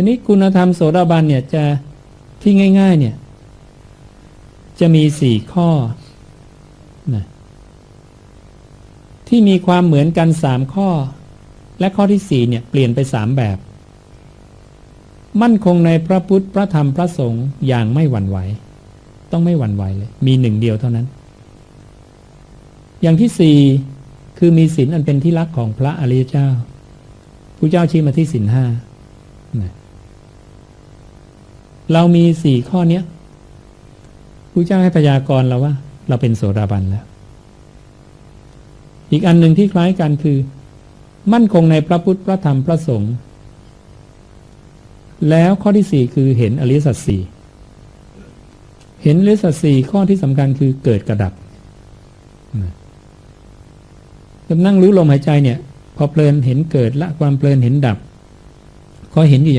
ทีนี้คุณธรรมโสดาบันเนี่ยจะที่ง่าย ๆ เนี่ย จะมีสี่ข้อนะที่มีความเหมือนกันสามข้อ และข้อที่สี่เนี่ยเปลี่ยนไปสามแบบ มั่นคงในพระพุทธพระธรรมพระสงฆ์อย่างไม่หวั่นไหว ต้องไม่หวั่นไหวเลย มีหนึ่งเดียวเท่านั้น อย่างที่สี่คือมีศีลอันเป็นที่รักของพระอริยเจ้าพระเจ้าชี้มาที่ศีลห้านะ เรามีสี่ข้อเนี้ยพระเจ้าให้พยากรณ์เราว่า เราเป็นโสดาบันแล้ว อีกอันหนึ่งที่คล้ายกันคือ มั่นคงในพระพุทธพระธรรมพระสงฆ์แล้วข้อที่สี่คือเห็นอริสัจสี่เห็นอริสัจสี่ข้อที่สำคัญคือเกิดกระดับนะนั่งรู้ลมหายใจเนี่ย พอเพลินเห็นเกิดละความเพลินเห็นดับ ก็เห็นอยู่